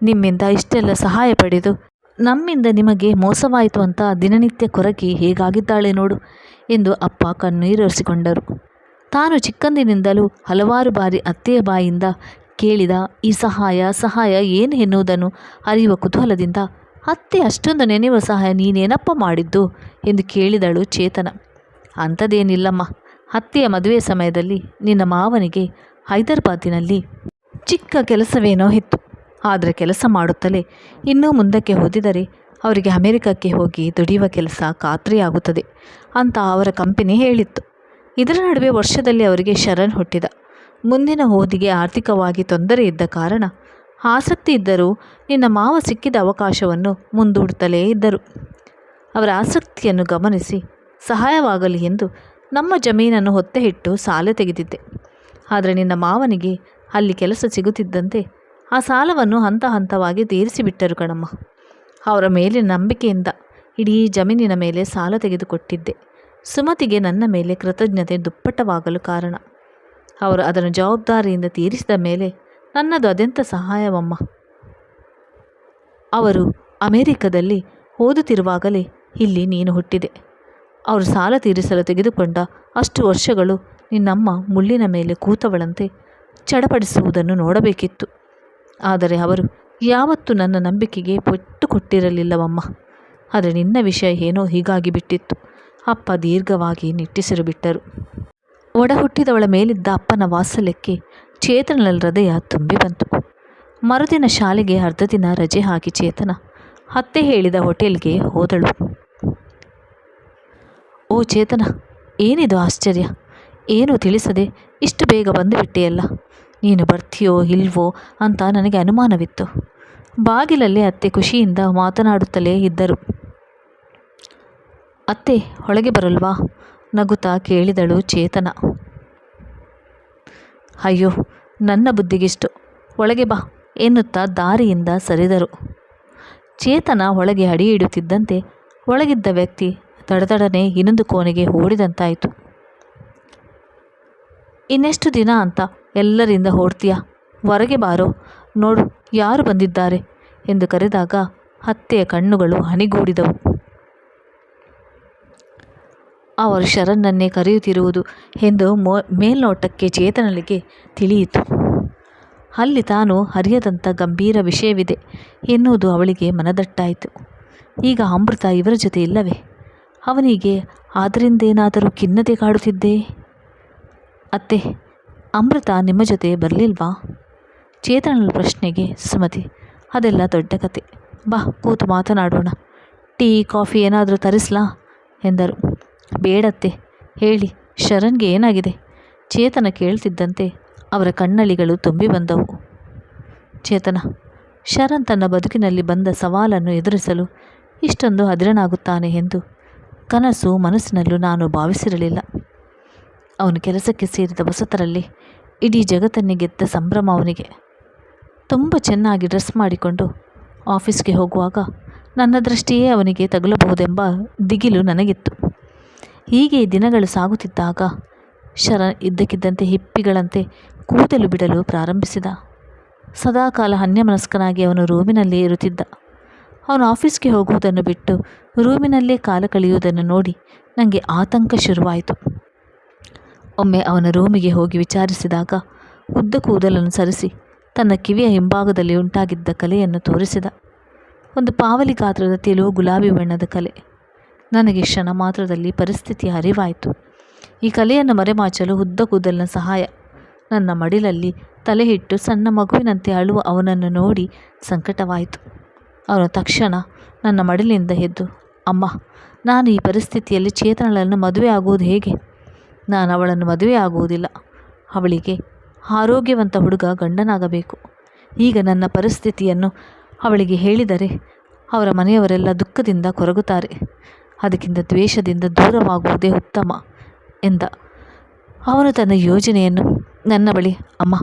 ನಿಮ್ಮಿಂದ ಇಷ್ಟೆಲ್ಲ ಸಹಾಯ ಪಡೆದು ನಮ್ಮಿಂದ ನಿಮಗೆ ಮೋಸವಾಯಿತು ಅಂತ ದಿನನಿತ್ಯ ಕೊರಗಿ ಹೇಗಾಗಿದ್ದಾಳೆ ನೋಡು ಎಂದು ಅಪ್ಪ ಕಣ್ಣೀರೊರೆಸಿಕೊಂಡರು. ತಾನು ಚಿಕ್ಕಂದಿನಿಂದಲೂ ಹಲವಾರು ಬಾರಿ ಅತ್ತೆಯ ಬಾಯಿಂದ ಕೇಳಿದ ಈ ಸಹಾಯ ಸಹಾಯ ಏನು ಎನ್ನುವುದನ್ನು ಅರಿಯುವ ಕುತೂಹಲದಿಂದ, ಅತ್ತೆ, ಅಷ್ಟೊಂದು ನೆನೆಯುವ ಸಹಾಯ ನೀನೇನಪ್ಪ ಮಾಡಿದ್ದು? ಎಂದು ಕೇಳಿದಳು ಚೇತನ. ಅಂಥದ್ದೇನಿಲ್ಲಮ್ಮ. ಅತ್ತೆಯ ಮದುವೆ ಸಮಯದಲ್ಲಿ ನಿನ್ನ ಮಾವನಿಗೆ ಹೈದರಾಬಾದಿನಲ್ಲಿ ಚಿಕ್ಕ ಕೆಲಸವೇನೋ ಇತ್ತು. ಆದರೆ ಕೆಲಸ ಮಾಡುತ್ತಲೇ ಇನ್ನೂ ಮುಂದಕ್ಕೆ ಓದಿದರೆ ಅವರಿಗೆ ಅಮೆರಿಕಕ್ಕೆ ಹೋಗಿ ದುಡಿಯುವ ಕೆಲಸ ಖಾತ್ರಿಯಾಗುತ್ತದೆ ಅಂತ ಅವರ ಕಂಪನಿ ಹೇಳಿತ್ತು. ಇದರ ನಡುವೆ ವರ್ಷದಲ್ಲಿ ಅವರಿಗೆ ಶರಣ್ ಹುಟ್ಟಿದ. ಮುಂದಿನ ಓದಿಗೆ ಆರ್ಥಿಕವಾಗಿ ತೊಂದರೆ ಇದ್ದ ಕಾರಣ ಆಸಕ್ತಿ ಇದ್ದರೂ ನಿನ್ನ ಮಾವ ಸಿಕ್ಕಿದ ಅವಕಾಶವನ್ನು ಮುಂದೂಡುತ್ತಲೇ ಇದ್ದರು. ಅವರ ಆಸಕ್ತಿಯನ್ನು ಗಮನಿಸಿ ಸಹಾಯವಾಗಲಿ ಎಂದು ನಮ್ಮ ಜಮೀನನ್ನು ಹೊತ್ತೆ ಇಟ್ಟು ಸಾಲ ತೆಗೆದಿದ್ದೆ. ಆದರೆ ನಿನ್ನ ಮಾವನಿಗೆ ಅಲ್ಲಿ ಕೆಲಸ ಸಿಗುತ್ತಿದ್ದಂತೆ ಆ ಸಾಲವನ್ನು ಹಂತ ಹಂತವಾಗಿ ತೀರಿಸಿಬಿಟ್ಟರು ಕಣಮ್ಮ. ಅವರ ಮೇಲಿನ ನಂಬಿಕೆಯಿಂದ ಇಡೀ ಜಮೀನಿನ ಮೇಲೆ ಸಾಲ ತೆಗೆದುಕೊಟ್ಟಿದ್ದೆ. ಸುಮತಿಗೆ ನನ್ನ ಮೇಲೆ ಕೃತಜ್ಞತೆ ದುಪ್ಪಟ್ಟವಾಗಲು ಕಾರಣ. ಅವರು ಅದನ್ನು ಜವಾಬ್ದಾರಿಯಿಂದ ತೀರಿಸಿದ ಮೇಲೆ ನನ್ನದು ಅದೆಂಥ ಸಹಾಯವಮ್ಮ? ಅವರು ಅಮೆರಿಕದಲ್ಲಿ ಓದುತ್ತಿರುವಾಗಲೇ ಇಲ್ಲಿ ನೀನು ಹುಟ್ಟಿದೆ. ಅವರು ಸಾಲ ತೀರಿಸಲು ತೆಗೆದುಕೊಂಡ ಅಷ್ಟು ವರ್ಷಗಳು ನಿನ್ನಮ್ಮ ಮುಳ್ಳಿನ ಮೇಲೆ ಕೂತವಳಂತೆ ಚಡಪಡಿಸುವುದನ್ನು ನೋಡಬೇಕಿತ್ತು. ಆದರೆ ಅವರು ಯಾವತ್ತೂ ನನ್ನ ನಂಬಿಕೆಗೆ ಪೊಟ್ಟು ಕೊಟ್ಟಿರಲಿಲ್ಲವಮ್ಮ. ಆದರೆ ನಿನ್ನ ವಿಷಯ ಏನೋ ಹೀಗಾಗಿ ಬಿಟ್ಟಿತ್ತು. ಅಪ್ಪ ದೀರ್ಘವಾಗಿ ನಿಟ್ಟಿಸಿರು ಬಿಟ್ಟರು. ಒಡ ಹುಟ್ಟಿದವಳ ಮೇಲಿದ್ದ ಅಪ್ಪನ ವಾತ್ಸಲ್ಯಕ್ಕೆ ಚೇತನಳ ಹೃದಯ ತುಂಬಿ ಬಂತು. ಮರುದಿನ ಶಾಲೆಗೆ ಅರ್ಧ ದಿನ ರಜೆ ಹಾಕಿ ಚೇತನ ಅತ್ತೆ ಹೇಳಿದ ಹೋಟೆಲ್ಗೆ ಹೋದಳು. ಓ ಚೇತನ, ಏನಿದು ಆಶ್ಚರ್ಯ? ಏನು ತಿಳಿಸದೆ ಇಷ್ಟು ಬೇಗ ಬಂದುಬಿಟ್ಟೆಯಲ್ಲ ನೀನು ಬರ್ತೀಯೋ ಇಲ್ವೋ ಅಂತ ನನಗೆ ಅನುಮಾನವಿತ್ತು. ಬಾಗಿಲಲ್ಲಿ ಅತ್ತೆ ಖುಷಿಯಿಂದ ಮಾತನಾಡುತ್ತಲೇ ಇದ್ದರು. ಅತ್ತೆ ಒಳಗೆ ಬರಲ್ವಾ? ನಗುತ್ತಾ ಕೇಳಿದಳು ಚೇತನ. ಅಯ್ಯೋ, ನನ್ನ ಬುದ್ಧಿಗಿಷ್ಟು. ಒಳಗೆ ಬಾ ಎನ್ನುತ್ತಾ ದಾರಿಯಿಂದ ಸರಿದರು. ಚೇತನ ಒಳಗೆ ಅಡಿ ಇಡುತ್ತಿದ್ದಂತೆ ಒಳಗಿದ್ದ ವ್ಯಕ್ತಿ ತಡತಡನೆ ಇನ್ನೊಂದು ಕೋಣೆಗೆ ಓಡಿದಂತಾಯಿತು. ಇನ್ನೆಷ್ಟು ದಿನ ಅಂತ ಎಲ್ಲರಿಂದ ಓಡ್ತೀಯ ಹೊರಗೆ ಬಾರೋ. ನೋಡು, ಯಾರು ಬಂದಿದ್ದಾರೆ? ಎಂದು ಕರೆದಾಗ ಹತ್ತೆಯ ಕಣ್ಣುಗಳು ಹನಿಗೂಡಿದವು. ಅವರು ಶರಣ್ಣನ್ನೇ ಕರೆಯುತ್ತಿರುವುದು ಎಂದು ಮೋ, ಮೇಲ್ನೋಟಕ್ಕೆ ಚೇತನಳಿಗೆ ತಿಳಿಯಿತು. ಅಲ್ಲಿ ತಾನು ಹರಿಯದಂಥ ಗಂಭೀರ ವಿಷಯವಿದೆ ಎನ್ನುವುದು ಅವಳಿಗೆ ಮನದಟ್ಟಾಯಿತು. ಈಗ ಅಮೃತ ಇವರ ಜೊತೆ ಇಲ್ಲವೇ? ಅವನಿಗೆ, ಆದ್ರಿಂದೇನಾದರೂ ಖಿನ್ನತೆ ಕಾಡುತ್ತಿದ್ದೆ? ಅತ್ತೆ, ಅಮೃತ ನಿಮ್ಮ ಜೊತೆ ಬರಲಿಲ್ವಾ? ಚೇತನಳ ಪ್ರಶ್ನೆಗೆ ಸುಮತಿ, ಅದೆಲ್ಲ ದೊಡ್ಡ ಕತೆ. ಬಾ, ಕೂತು ಮಾತನಾಡೋಣ. ಟೀ, ಕಾಫಿ ಏನಾದರೂ ತರಿಸ್ಲಾ? ಎಂದರು. ಬೇಡತ್ತೆ, ಹೇಳಿ, ಶರಣ್ಗೆ ಏನಾಗಿದೆ? ಚೇತನ ಕೇಳ್ತಿದ್ದಂತೆ ಅವರ ಕಣ್ಣಳಿಗಳು ತುಂಬಿ ಬಂದವು. ಚೇತನ, ಶರಣ್ ತನ್ನ ಬದುಕಿನಲ್ಲಿ ಬಂದ ಸವಾಲನ್ನು ಎದುರಿಸಲು ಇಷ್ಟೊಂದು ಅದಿರನಾಗುತ್ತಾನೆ ಎಂದು ಕನಸು ಮನಸ್ಸಿನಲ್ಲೂ ನಾನು ಭಾವಿಸಿರಲಿಲ್ಲ. ಅವನು ಕೆಲಸಕ್ಕೆ ಸೇರಿದ ಹೊಸತರಲ್ಲಿ ಇಡೀ ಜಗತ್ತನ್ನೇ ಗೆದ್ದ ಸಂಭ್ರಮ ಅವನಿಗೆ. ತುಂಬ ಚೆನ್ನಾಗಿ ಡ್ರೆಸ್ ಮಾಡಿಕೊಂಡು ಆಫೀಸ್ಗೆ ಹೋಗುವಾಗ ನನ್ನ ದೃಷ್ಟಿಯೇ ಅವನಿಗೆ ತಗುಲಬಹುದೆಂಬ ದಿಗಿಲು ನನಗಿತ್ತು. ಹೀಗೆ ದಿನಗಳು ಸಾಗುತ್ತಿದ್ದಾಗ ಶರ ಇದ್ದಕ್ಕಿದ್ದಂತೆ ಹಿಪ್ಪಿಗಳಂತೆ ಕೂದಲು ಬಿಡಲು ಪ್ರಾರಂಭಿಸಿದ. ಸದಾಕಾಲ ಅನ್ಯಮನಸ್ಕನಾಗಿ ಅವನು ರೂಮಿನಲ್ಲಿ ಇರುತ್ತಿದ್ದ. ಅವನು ಆಫೀಸ್ಗೆ ಹೋಗುವುದನ್ನು ಬಿಟ್ಟು ರೂಮಿನಲ್ಲೇ ಕಾಲ ಕಳೆಯುವುದನ್ನು ನೋಡಿ ನನಗೆ ಆತಂಕ ಶುರುವಾಯಿತು. ಒಮ್ಮೆ ಅವನ ರೂಮಿಗೆ ಹೋಗಿ ವಿಚಾರಿಸಿದಾಗ ಉದ್ದ ಕೂದಲನ್ನು ಸರಿಸಿ ತನ್ನ ಕಿವಿಯ ಹಿಂಭಾಗದಲ್ಲಿ ಉಂಟಾಗಿದ್ದ ಕಲೆಯನ್ನು ತೋರಿಸಿದ. ಒಂದು ಪಾವಲಿ ಗಾತ್ರದ ತೆಲುವು ಗುಲಾಬಿ ಬಣ್ಣದ ಕಲೆ. ನನಗೆ ಕ್ಷಣ ಮಾತ್ರದಲ್ಲಿ ಪರಿಸ್ಥಿತಿ ಅರಿವಾಯಿತು. ಈ ಕಲೆಯನ್ನು ಮರೆಮಾಚಲು ಉದ್ದ ಕೂದಲಿನ ಸಹಾಯ. ನನ್ನ ಮಡಿಲಲ್ಲಿ ತಲೆ ಹಿಟ್ಟು ಸಣ್ಣ ಮಗುವಿನಂತೆ ಅಳುವ ಅವನನ್ನು ನೋಡಿ ಸಂಕಟವಾಯಿತು. ಅವನು ತಕ್ಷಣ ನನ್ನ ಮಡಿಲಿಂದ ಎದ್ದು, ಅಮ್ಮ, ನಾನು ಈ ಪರಿಸ್ಥಿತಿಯಲ್ಲಿ ಚೇತನಳನ್ನು ಮದುವೆ ಆಗುವುದು ಹೇಗೆ? ನಾನು ಅವಳನ್ನು ಮದುವೆ ಆಗುವುದಿಲ್ಲ. ಅವಳಿಗೆ ಆರೋಗ್ಯವಂತ ಹುಡುಗ ಗಂಡನಾಗಬೇಕು. ಈಗ ನನ್ನ ಪರಿಸ್ಥಿತಿಯನ್ನು ಅವಳಿಗೆ ಹೇಳಿದರೆ ಅವರ ಮನೆಯವರೆಲ್ಲ ದುಃಖದಿಂದ ಕೊರಗುತ್ತಾರೆ. ಅದಕ್ಕಿಂತ ದ್ವೇಷದಿಂದ ದೂರವಾಗುವುದೇ ಉತ್ತಮ ಎಂದ. ಅವನು ತನ್ನ ಯೋಜನೆಯನ್ನು ನನ್ನ ಬಳಿ, ಅಮ್ಮ,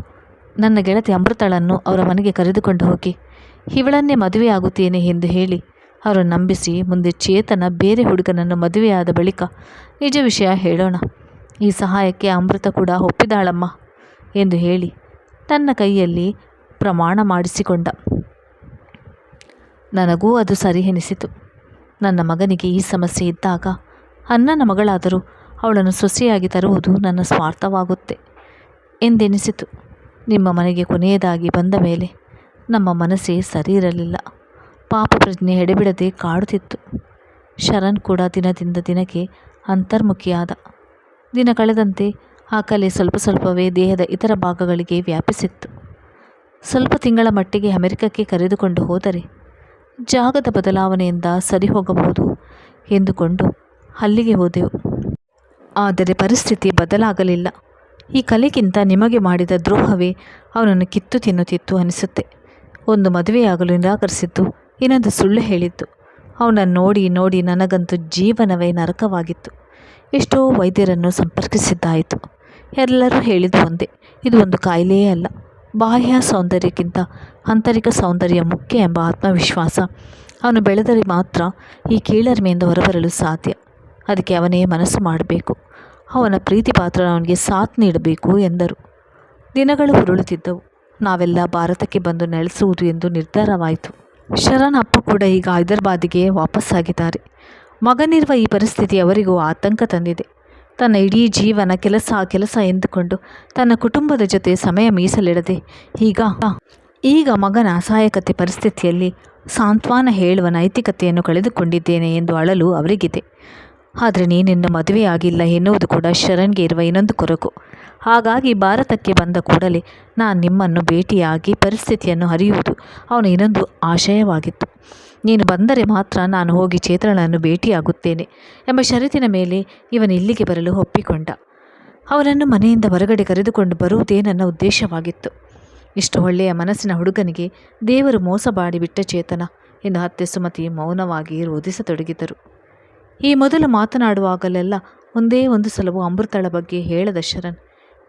ನನ್ನ ಗೆಳತಿ ಅಮೃತಳನ್ನು ಅವರ ಮನೆಗೆ ಕರೆದುಕೊಂಡು ಹೋಗಿ. ಇವಳನ್ನೇ ಮದುವೆಯಾಗುತ್ತೇನೆ ಎಂದು ಹೇಳಿ ಅವರನ್ನು ನಂಬಿಸಿ ಮುಂದೆ ಚೇತನ ಬೇರೆ ಹುಡುಗನನ್ನು ಮದುವೆಯಾದ ಬಳಿಕ ನಿಜ ವಿಷಯ ಹೇಳೋಣ. ಈ ಸಹಾಯಕ್ಕೆ ಅಮೃತ ಕೂಡ ಒಪ್ಪಿದಾಳಮ್ಮ ಎಂದು ಹೇಳಿ ತನ್ನ ಕೈಯಲ್ಲಿ ಪ್ರಮಾಣ ಮಾಡಿಸಿಕೊಂಡ. ನನಗೂ ಅದು ಸರಿ ಎನಿಸಿತು. ನನ್ನ ಮಗನಿಗೆ ಈ ಸಮಸ್ಯೆ ಇದ್ದಾಗ ಅಣ್ಣನ ಮಗಳಾದರೂ ಅವಳನ್ನು ಸೊಸೆಯಾಗಿ ತರುವುದು ನನ್ನ ಸ್ವಾರ್ಥವಾಗುತ್ತೆ ಎಂದೆನಿಸಿತು. ನಿಮ್ಮ ಮನೆಗೆ ಕೊನೆಯದಾಗಿ ಬಂದ ಮೇಲೆ ನಮ್ಮ ಮನಸ್ಸೇ ಸರಿ ಇರಲಿಲ್ಲ ಪಾಪ ಪ್ರಜ್ಞೆ ಎಡೆಬಿಡದೆ ಕಾಡುತ್ತಿತ್ತು. ಶರಣ್ ಕೂಡ ದಿನದಿಂದ ದಿನಕ್ಕೆ ಅಂತರ್ಮುಖಿಯಾದ. ದಿನ ಕಳೆದಂತೆ ಆ ಕಲೆ ಸ್ವಲ್ಪ ಸ್ವಲ್ಪವೇ ದೇಹದ ಇತರ ಭಾಗಗಳಿಗೆ ವ್ಯಾಪಿಸಿತ್ತು. ಸ್ವಲ್ಪ ತಿಂಗಳ ಮಟ್ಟಿಗೆ ಅಮೆರಿಕಕ್ಕೆ ಕರೆದುಕೊಂಡು ಹೋದರೆ ಜಾಗದ ಬದಲಾವಣೆಯಿಂದ ಸರಿ ಹೋಗಬಹುದು ಎಂದುಕೊಂಡು ಅಲ್ಲಿಗೆ ಹೋದೆವು. ಆದರೆ ಪರಿಸ್ಥಿತಿ ಬದಲಾಗಲಿಲ್ಲ. ಈ ಕಲೆಗಿಂತ ನಿಮಗೆ ಮಾಡಿದ ದ್ರೋಹವೇ ಅವನನ್ನು ಕಿತ್ತು ತಿನ್ನುತ್ತಿತ್ತು ಅನಿಸುತ್ತೆ. ಒಂದು ಮದುವೆಯಾಗಲು ನಿರಾಕರಿಸಿದ್ದು ಇನ್ನೊಂದು ಸುಳ್ಳು ಹೇಳಿದ್ದು ಅವನನ್ನು ನೋಡಿ ನೋಡಿ ನನಗಂತೂ ಜೀವನವೇ ನರಕವಾಗಿತ್ತು. ಎಷ್ಟೋ ವೈದ್ಯರನ್ನು ಸಂಪರ್ಕಿಸಿದ್ದಾಯಿತು. ಎಲ್ಲರೂ ಹೇಳಿದ್ದು ಒಂದೇ, ಇದು ಒಂದು ಕಾಯಿಲೆಯೇ ಅಲ್ಲ. ಬಾಹ್ಯ ಸೌಂದರ್ಯಕ್ಕಿಂತ ಆಂತರಿಕ ಸೌಂದರ್ಯ ಮುಖ್ಯ ಎಂಬ ಆತ್ಮವಿಶ್ವಾಸ ಅವನು ಬೆಳೆದರೆ ಮಾತ್ರ ಈ ಕೀಳರಿಮೆಯಿಂದ ಹೊರಬರಲು ಸಾಧ್ಯ. ಅದಕ್ಕೆ ಅವನೇ ಮನಸ್ಸು ಮಾಡಬೇಕು. ಅವನ ಪ್ರೀತಿ ಪಾತ್ರ ಅವನಿಗೆ ಸಾಥ್ ನೀಡಬೇಕು ಎಂದರು. ದಿನಗಳು ಉರುಳುತ್ತಿದ್ದವು. ನಾವೆಲ್ಲ ಭಾರತಕ್ಕೆ ಬಂದು ನೆಲೆಸುವುದು ಎಂದು ನಿರ್ಧಾರವಾಯಿತು. ಶರಣಪ್ಪ ಕೂಡ ಈಗ ಹೈದರಾಬಾದಿಗೆ ವಾಪಸ್ಸಾಗಿದ್ದಾರೆ. ಮಗನಿರುವ ಈ ಪರಿಸ್ಥಿತಿ ಅವರಿಗೂ ಆತಂಕ ತಂದಿದೆ. ತನ್ನ ಇಡೀ ಜೀವನ ಕೆಲಸ ಕೆಲಸ ಎಂದುಕೊಂಡು ತನ್ನ ಕುಟುಂಬದ ಜೊತೆ ಸಮಯ ಮೀಸಲಿಡದೆ, ಈಗ ಈಗ ಮಗನ ಅಸಹಾಯಕತೆ ಪರಿಸ್ಥಿತಿಯಲ್ಲಿ ಸಾಂತ್ವನ ಹೇಳುವ ನೈತಿಕತೆಯನ್ನು ಕಳೆದುಕೊಂಡಿದ್ದೇನೆ ಎಂದು ಅಳಲು ಅವರಿಗಿದೆ. ಆದರೆ ನೀನಿನ್ನು ಮದುವೆಯಾಗಿಲ್ಲ ಎನ್ನುವುದು ಕೂಡ ಶರಣ್ಗೆ ಇರುವ ಇನ್ನೊಂದು ಕೊರಗು. ಹಾಗಾಗಿ ಭಾರತಕ್ಕೆ ಬಂದ ಕೂಡಲೇ ನಾನು ನಿಮ್ಮನ್ನು ಭೇಟಿಯಾಗಿ ಪರಿಸ್ಥಿತಿಯನ್ನು ಅರಿಯುವುದು ಅವನ ಇನ್ನೊಂದು ಆಶಯವಾಗಿತ್ತು. ನೀನು ಬಂದರೆ ಮಾತ್ರ ನಾನು ಹೋಗಿ ಚೇತನಳನ್ನು ಭೇಟಿಯಾಗುತ್ತೇನೆ ಎಂಬ ಷರತ್ತಿನ ಮೇಲೆ ಇವನು ಇಲ್ಲಿಗೆ ಬರಲು ಒಪ್ಪಿಕೊಂಡ. ಅವನನ್ನು ಮನೆಯಿಂದ ಹೊರಗಡೆ ಕರೆದುಕೊಂಡು ಬರುವುದೇ ನನ್ನ ಉದ್ದೇಶವಾಗಿತ್ತು. ಇಷ್ಟು ಒಳ್ಳೆಯ ಮನಸ್ಸಿನ ಹುಡುಗನಿಗೆ ದೇವರು ಮೋಸ ಮಾಡಿಬಿಟ್ಟ ಚೇತನ ಎಂದು ಅತ್ತೆ ಸುಮತಿ ಮೌನವಾಗಿ ರೋಧಿಸತೊಡಗಿದರು. ಈ ಮೊದಲು ಮಾತನಾಡುವಾಗಲೆಲ್ಲ ಒಂದೇ ಒಂದು ಸಲವು ಅಮೃತಳ ಬಗ್ಗೆ ಹೇಳದ ಶರಣ್.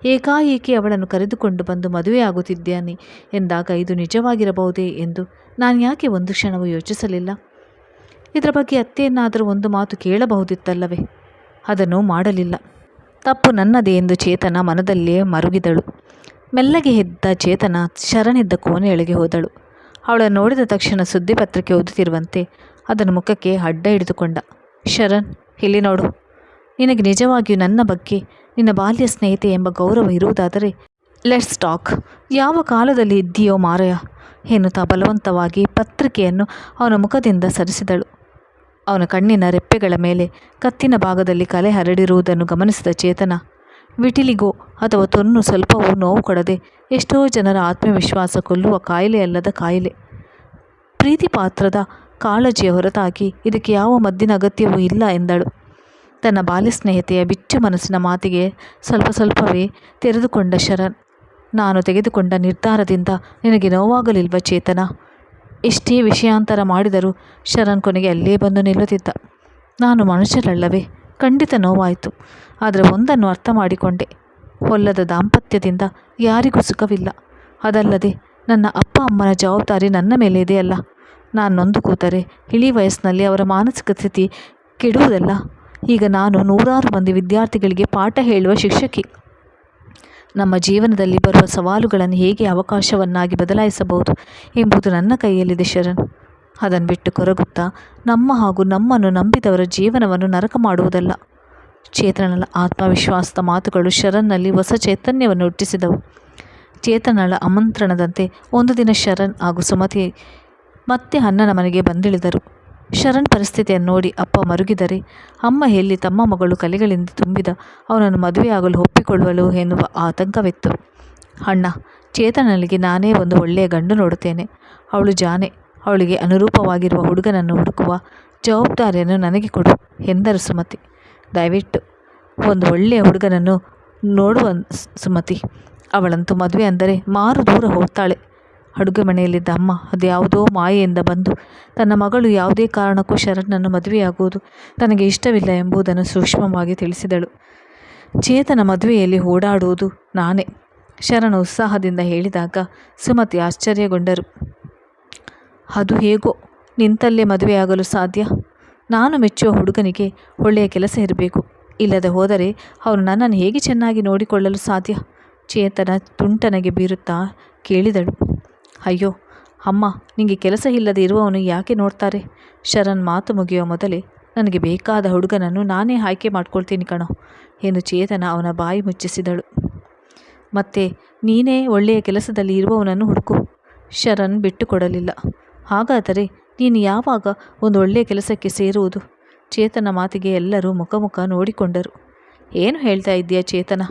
ಏಕಾಏಕಿ ಅವಳನ್ನು ಕರೆದುಕೊಂಡು ಬಂದು ಮದುವೆಯಾಗುತ್ತಿದ್ದಾನೆ ಎಂದಾಗ ಇದು ನಿಜವಾಗಿರಬಹುದೇ ಎಂದು ನಾನು ಯಾಕೆ ಒಂದು ಕ್ಷಣವೂ ಯೋಚಿಸಲಿಲ್ಲ. ಇದರ ಬಗ್ಗೆ ಅತ್ತೆಯನ್ನಾದರೂ ಒಂದು ಮಾತು ಕೇಳಬಹುದಿತ್ತಲ್ಲವೇ? ಅದನ್ನು ಮಾಡಲಿಲ್ಲ. ತಪ್ಪು ನನ್ನದೇ ಎಂದು ಚೇತನ ಮನದಲ್ಲೇ ಮರುಗಿದಳು. ಮೆಲ್ಲಗೆ ಎದ್ದ ಚೇತನ ಶರಣಿದ್ದ ಕೋಣೆಯೊಳಗೆ ಹೋದಳು. ಅವಳನ್ನು ನೋಡಿದ ತಕ್ಷಣ ಸುದ್ದಿಪತ್ರಕ್ಕೆ ಓದುತ್ತಿರುವಂತೆ ಅದನ್ನು ಮುಖಕ್ಕೆ ಅಡ್ಡ ಹಿಡಿದುಕೊಂಡ. ಶರಣ್, ಇಲ್ಲಿ ನೋಡು. ನಿನಗೆ ನಿಜವಾಗಿಯೂ ನನ್ನ ಬಗ್ಗೆ, ನಿನ್ನ ಬಾಲ್ಯ ಸ್ನೇಹಿತೆ ಎಂಬ ಗೌರವ ಇರುವುದಾದರೆ ಲೆಟ್ಸ್ ಟಾಕ್ ಯಾವ ಕಾಲದಲ್ಲಿ ಇದ್ದೀಯೋ ಮಾರಯ ಎನ್ನುತ್ತಾ ಬಲವಂತವಾಗಿ ಪತ್ರಿಕೆಯನ್ನು ಅವನ ಮುಖದಿಂದ ಸರಿಸಿದಳು. ಅವನ ಕಣ್ಣಿನ ರೆಪ್ಪೆಗಳ ಮೇಲೆ ಕತ್ತಿನ ಭಾಗದಲ್ಲಿ ಕಲೆ ಹರಡಿರುವುದನ್ನು ಗಮನಿಸಿದ ಚೇತನ, ವಿಟಿಲಿಗೋ ಅಥವಾ ತೊನ್ನು ಸ್ವಲ್ಪವೂ ನೋವು ಕೊಡದೆ ಎಷ್ಟೋ ಜನರ ಆತ್ಮವಿಶ್ವಾಸ ಕೊಲ್ಲುವ ಕಾಯಿಲೆಯಲ್ಲದ ಕಾಯಿಲೆ. ಪ್ರೀತಿ ಪಾತ್ರದ ಕಾಳಜಿಯ ಹೊರತಾಗಿ ಇದಕ್ಕೆ ಯಾವ ಮದ್ದಿನ ಅಗತ್ಯವೂ ಇಲ್ಲ ಎಂದಳು. ತನ್ನ ಬಾಲ್ಯ ಸ್ನೇಹಿತೆಯ ಬಿಚ್ಚು ಮನಸ್ಸಿನ ಮಾತಿಗೆ ಸ್ವಲ್ಪ ಸ್ವಲ್ಪವೇ ತೆರೆದುಕೊಂಡ ಶರಣ್, ನಾನು ತೆಗೆದುಕೊಂಡ ನಿರ್ಧಾರದಿಂದ ನಿನಗೆ ನೋವಾಗಲಿಲ್ವ ಚೇತನ? ಎಷ್ಟೇ ವಿಷಯಾಂತರ ಮಾಡಿದರೂ ಶರಣ್ ಕೊನೆಗೆ ಅಲ್ಲೇ ಬಂದು ನಿಲ್ಲುತ್ತಿದ್ದ. ನಾನು ಮನುಷ್ಯರಲ್ಲವೇ ಖಂಡಿತ ನೋವಾಯಿತು, ಆದರೆ ಒಂದನ್ನು ಅರ್ಥ ಮಾಡಿಕೊಂಡೆ. ಹೊಲ್ಲದ ದಾಂಪತ್ಯದಿಂದ ಯಾರಿಗೂ ಸುಖವಿಲ್ಲ. ಅದಲ್ಲದೆ ನನ್ನ ಅಪ್ಪ ಅಮ್ಮನ ಜವಾಬ್ದಾರಿ ನನ್ನ ಮೇಲೆ ಇದೆಯಲ್ಲ ನಾನು ನೊಂದು ಕೂತರೆ, ಇಳಿ ವಯಸ್ಸಿನಲ್ಲಿ ಅವರ ಮಾನಸಿಕ ಸ್ಥಿತಿ ಕೆಡುವುದಲ್ಲ. ಈಗ ನಾನು ನೂರಾರು ಮಂದಿ ವಿದ್ಯಾರ್ಥಿಗಳಿಗೆ ಪಾಠ ಹೇಳುವ ಶಿಕ್ಷಕಿ. ನಮ್ಮ ಜೀವನದಲ್ಲಿ ಬರುವ ಸವಾಲುಗಳನ್ನು ಹೇಗೆ ಅವಕಾಶವನ್ನಾಗಿ ಬದಲಾಯಿಸಬಹುದು ಎಂಬುದು ನನ್ನ ಕೈಯಲ್ಲಿದೆ ಶರಣ್. ಅದನ್ನು ಬಿಟ್ಟು ಕೊರಗುತ್ತಾ ನಮ್ಮ ಹಾಗೂ ನಮ್ಮನ್ನು ನಂಬಿದವರ ಜೀವನವನ್ನು ನರಕ ಮಾಡುವುದಲ್ಲ. ಚೇತನಳ ಆತ್ಮವಿಶ್ವಾಸದ ಮಾತುಗಳು ಶರಣ್ನಲ್ಲಿ ಹೊಸ ಚೈತನ್ಯವನ್ನು ಹುಟ್ಟಿಸಿದವು. ಚೇತನಳ ಆಮಂತ್ರಣದಂತೆ ಒಂದು ದಿನ ಶರಣ್ ಹಾಗೂ ಸುಮತಿ ಮತ್ತೆ ಅಣ್ಣನ ಮನೆಗೆ ಬಂದಿಳಿದರು. ಶರಣ್ ಪರಿಸ್ಥಿತಿಯನ್ನು ನೋಡಿ ಅಪ್ಪ ಮರುಗಿದರೆ, ಅಮ್ಮ ಎಲ್ಲಿ ತಮ್ಮ ಮಗಳು ಕಲೆಗಳಿಂದ ತುಂಬಿದ, ಅವನನ್ನು ಮದುವೆಯಾಗಲು ಒಪ್ಪಿಕೊಳ್ಳಲು ಎನ್ನುವ ಆತಂಕವಿತ್ತು. ಅಣ್ಣ, ಚೇತನನಿಗೆ ನಾನೇ ಒಂದು ಒಳ್ಳೆಯ ಗಂಡು ನೋಡುತ್ತೇನೆ. ಅವಳು ಜಾನೆ, ಅವಳಿಗೆ ಅನುರೂಪವಾಗಿರುವ ಹುಡುಗನನ್ನು ಹುಡುಕುವ ಜವಾಬ್ದಾರಿಯನ್ನು ನನಗೆ ಕೊಡು ಎಂದರು ಸುಮತಿ. ದಯವಿಟ್ಟು ಒಂದು ಒಳ್ಳೆಯ ಹುಡುಗನನ್ನು ನೋಡುವ ಸುಮತಿ. ಅವಳಂತೂ ಮದುವೆ ಅಂದರೆ ಮಾರು ದೂರ ಹೋಗ್ತಾಳೆ. ಅಡುಗೆ ಮನೆಯಲ್ಲಿದ್ದ ಅಮ್ಮ ಅದ್ಯಾವುದೋ ಮಾಯೆಯಿಂದ ಬಂದು ತನ್ನ ಮಗಳು ಯಾವುದೇ ಕಾರಣಕ್ಕೂ ಶರಣನ್ನು ಮದುವೆಯಾಗುವುದು ತನಗೆ ಇಷ್ಟವಿಲ್ಲ ಎಂಬುದನ್ನು ಸೂಕ್ಷ್ಮವಾಗಿ ತಿಳಿಸಿದಳು. ಚೇತನ ಮದುವೆಯಲ್ಲಿ ಓಡಾಡುವುದು ನಾನೇ, ಶರಣ ಉತ್ಸಾಹದಿಂದ ಹೇಳಿದಾಗ ಸುಮತಿ ಆಶ್ಚರ್ಯಗೊಂಡರು. ಅದು ಹೇಗೋ, ನಿಂತಲ್ಲೇ ಮದುವೆಯಾಗಲು ಸಾಧ್ಯ? ನಾನು ಮೆಚ್ಚುವ ಹುಡುಗನಿಗೆ ಒಳ್ಳೆಯ ಕೆಲಸ ಇರಬೇಕು. ಇಲ್ಲದೆ ಹೋದರೆ ಅವನು ನನ್ನನ್ನು ಹೇಗೆ ಚೆನ್ನಾಗಿ ನೋಡಿಕೊಳ್ಳಲು ಸಾಧ್ಯ? ಚೇತನ ತುಂಟನಗೆ ಬೀರುತ್ತಾ ಕೇಳಿದಳು. ಅಯ್ಯೋ, ಅಮ್ಮ ನಿಮಗೆ ಕೆಲಸ ಇಲ್ಲದೆ ಇರುವವನು ಯಾಕೆ ನೋಡ್ತಾರೆ? ಶರಣ್ ಮಾತು ಮುಗಿಯುವ ಮೊದಲೇ ನನಗೆ ಬೇಕಾದ ಹುಡುಗನನ್ನು ನಾನೇ ಆಯ್ಕೆ ಮಾಡ್ಕೊಳ್ತೀನಿ ಕಣೋ ಎಂದು ಚೇತನ ಅವನ ಬಾಯಿ ಮುಚ್ಚಿಸಿದಳು. ಮತ್ತೆ, ನೀನೇ ಒಳ್ಳೆಯ ಕೆಲಸದಲ್ಲಿ ಇರುವವನನ್ನು ಹುಡುಕು. ಶರಣ್ ಬಿಟ್ಟುಕೊಡಲಿಲ್ಲ. ಹಾಗಾದರೆ ನೀನು ಯಾವಾಗ ಒಂದು ಒಳ್ಳೆಯ ಕೆಲಸಕ್ಕೆ ಸೇರುವುದು? ಚೇತನ ಮಾತಿಗೆ ಎಲ್ಲರೂ ಮುಖ ಮುಖ ನೋಡಿಕೊಂಡರು. ಏನು ಹೇಳ್ತಾ ಇದ್ದೀಯ ಚೇತನ?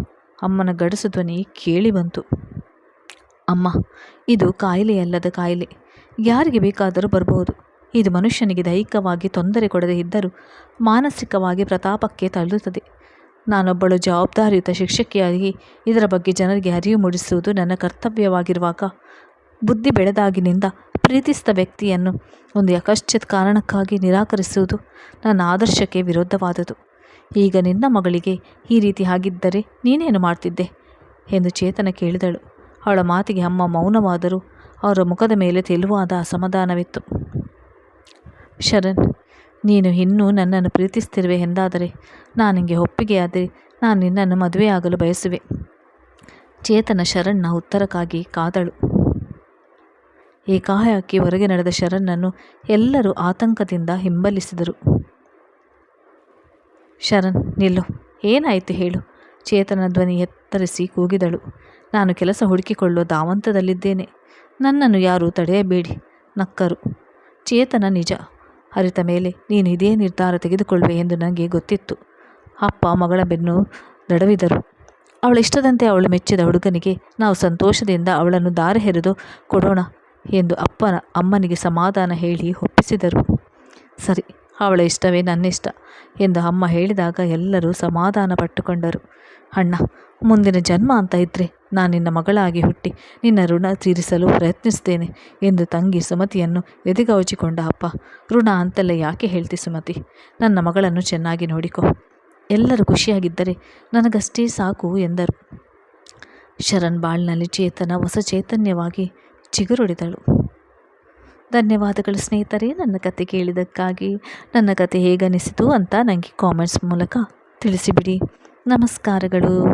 ಅಮ್ಮನ ಗಡಸು ಧ್ವನಿ ಕೇಳಿ ಬಂತು. ಅಮ್ಮ, ಇದು ಕಾಯಿಲೆಯಲ್ಲದ ಕಾಯಿಲೆ. ಯಾರಿಗೆ ಬೇಕಾದರೂ ಬರಬಹುದು ಇದು ಮನುಷ್ಯನಿಗೆ ದೈಹಿಕವಾಗಿ ತೊಂದರೆ ಕೊಡದೇ ಇದ್ದರೂ ಮಾನಸಿಕವಾಗಿ ಪ್ರತಾಪಕ್ಕೆ ತಳ್ಳುತ್ತದೆ. ನಾನೊಬ್ಬಳು ಜವಾಬ್ದಾರಿಯುತ ಶಿಕ್ಷಕಿಯಾಗಿ ಇದರ ಬಗ್ಗೆ ಜನರಿಗೆ ಅರಿವು ಮೂಡಿಸುವುದು ನನ್ನ ಕರ್ತವ್ಯವಾಗಿರುವಾಗ ಬುದ್ಧಿ ಬೆಳೆದಾಗಿನಿಂದ ಪ್ರೀತಿಸಿದ ವ್ಯಕ್ತಿಯನ್ನು ಒಂದು ಯಕಶ್ಚಿತ್ ಕಾರಣಕ್ಕಾಗಿ ನಿರಾಕರಿಸುವುದು ನನ್ನ ಆದರ್ಶಕ್ಕೆ ವಿರುದ್ಧವಾದುದು ಈಗ ನಿನ್ನ ಮಗಳಿಗೆ ಈ ರೀತಿ ಆಗಿದ್ದರೆ ನೀನೇನು ಮಾಡ್ತಿದ್ದೆ? ಎಂದು ಚೇತನ ಕೇಳಿದಳು. ಅವಳ ಮಾತಿಗೆ ಅಮ್ಮ ಮೌನವಾದರೂ. ಅವರ ಮುಖದ ಮೇಲೆ ತೆಲುವಾದ ಅಸಮಾಧಾನವಿತ್ತು. ಶರಣ್, ನೀನು ಇನ್ನೂ ನನ್ನನ್ನು ಪ್ರೀತಿಸ್ತಿರುವೆ ಎಂದಾದರೆ ನಾನು ನಿನಗೆ ಒಪ್ಪಿಗೆಯಾದರೆ ನಾನು ನಿನ್ನನ್ನು ಮದುವೆಯಾಗಲು ಬಯಸುವೆ. ಚೇತನ ಶರಣ್ನ ಉತ್ತರಕ್ಕಾಗಿ ಕಾದಳು. ಏಕಾಏಕಿ ಹೊರಗೆ ನಡೆದ ಶರಣ್ಣನ್ನು ಎಲ್ಲರೂ ಆತಂಕದಿಂದ ಹಿಂಬಲಿಸಿದರು. ಶರಣ್, ನಿಲ್ಲು, ಏನಾಯಿತು ಹೇಳು? ಚೇತನ ಧ್ವನಿ ಎತ್ತರಿಸಿ ಕೂಗಿದಳು. ನಾನು ಕೆಲಸ ಹುಡುಕಿಕೊಳ್ಳುವ ಧಾವಂತದಲ್ಲಿದ್ದೇನೆ. ನನ್ನನ್ನು ಯಾರೂ ತಡೆಯಬೇಡಿ, ನಕ್ಕರು. ಚೇತನ ನಿಜ. ಅರಿತ ಮೇಲೆ, ನೀನು ಇದೇ ನಿರ್ಧಾರ ತೆಗೆದುಕೊಳ್ಳುವೆ ಎಂದು ನನಗೆ ಗೊತ್ತಿತ್ತು. ಅಪ್ಪ ಮಗಳ ಬೆನ್ನು ದಡವಿದರು ಅವಳ ಇಷ್ಟದಂತೆ ಅವಳು ಮೆಚ್ಚಿದ ಹುಡುಗನಿಗೆ, ನಾವು ಸಂತೋಷದಿಂದ ಅವಳನ್ನು ದಾರಿ ಹೆರೆದು ಕೊಡೋಣ ಎಂದು ಅಪ್ಪನ, ಅಮ್ಮನಿಗೆ ಸಮಾಧಾನ ಹೇಳಿ ಒಪ್ಪಿಸಿದರು. ಸರಿ, ಅವಳ ಇಷ್ಟವೇ ನನ್ನಿಷ್ಟ ಎಂದು ಅಮ್ಮ ಹೇಳಿದಾಗ ಎಲ್ಲರೂ ಸಮಾಧಾನ ಪಟ್ಟುಕೊಂಡರು ಅಣ್ಣ, ಮುಂದಿನ ಜನ್ಮ ಅಂತ ಇದ್ದರೆ ನಾನು ನಿನ್ನ ಮಗಳಾಗಿ ಹುಟ್ಟಿ ನಿನ್ನ ಋಣ ತೀರಿಸಲು ಪ್ರಯತ್ನಿಸ್ತೇನೆ ಎಂದು ತಂಗಿ ಸುಮತಿಯನ್ನು ಎದೆಗವಚಿಕೊಂಡ ಅಪ್ಪ. ಋಣ ಅಂತೆಲ್ಲ ಯಾಕೆ ಹೇಳ್ತಿ ಸುಮತಿ? ನನ್ನ ಮಗಳನ್ನು ಚೆನ್ನಾಗಿ ನೋಡಿಕೊ. ಎಲ್ಲರೂ ಖುಷಿಯಾಗಿದ್ದರೆ ನನಗಷ್ಟೇ ಸಾಕು ಎಂದರು. ಶರಣ್ ಬಾಳ್ನಲ್ಲಿ ಚೇತನ, ಹೊಸ ಚೈತನ್ಯವಾಗಿ ಚಿಗುರೊಡೆದಳು. ಧನ್ಯವಾದಗಳು ಸ್ನೇಹಿತರೇ, ನನ್ನ ಕತೆ ಕೇಳಿದ್ದಕ್ಕಾಗಿ ನನ್ನ ಕತೆ ಹೇಗನಿಸಿತು ಅಂತ ನನಗೆ ಕಾಮೆಂಟ್ಸ್ ಮೂಲಕ ತಿಳಿಸಿಬಿಡಿ. ನಮಸ್ಕಾರಗಳು.